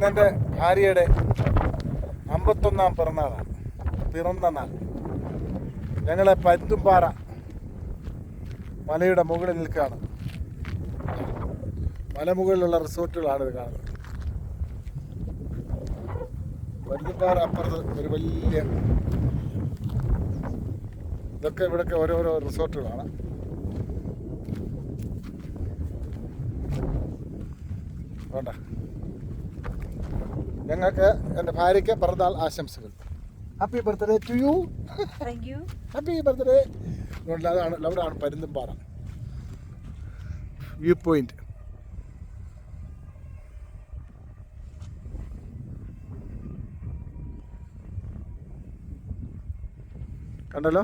ഇന്നെന്റെ ഭാര്യയുടെ അമ്പത്തൊന്നാം പിറന്നാളാണ്. പിറന്ന നാൾ. ഞങ്ങളെ പരുന്തുംപാറ മലയുടെ മുകളിൽ നിൽക്കുകയാണ്. മലമുകളിലുള്ള റിസോർട്ടുകളാണ് ഇത് കാണുന്നത്. പരുന്തുംപാറ അപ്പുറത്ത് ഒരു വലിയ ഇതൊക്കെ ഇവിടെയൊക്കെ ഓരോരോ റിസോർട്ടുകളാണ്. വേണ്ട. ഞങ്ങൾക്ക് എന്റെ ഭാര്യയ്ക്ക് പിറന്നാൾ ആശംസകൾ. Happy birthday to you thank you happy birthday അതാണ് അവിടെയാണ് പരുന്തുംപാറ വ്യൂ പോയിന്റ് കണ്ടല്ലോ?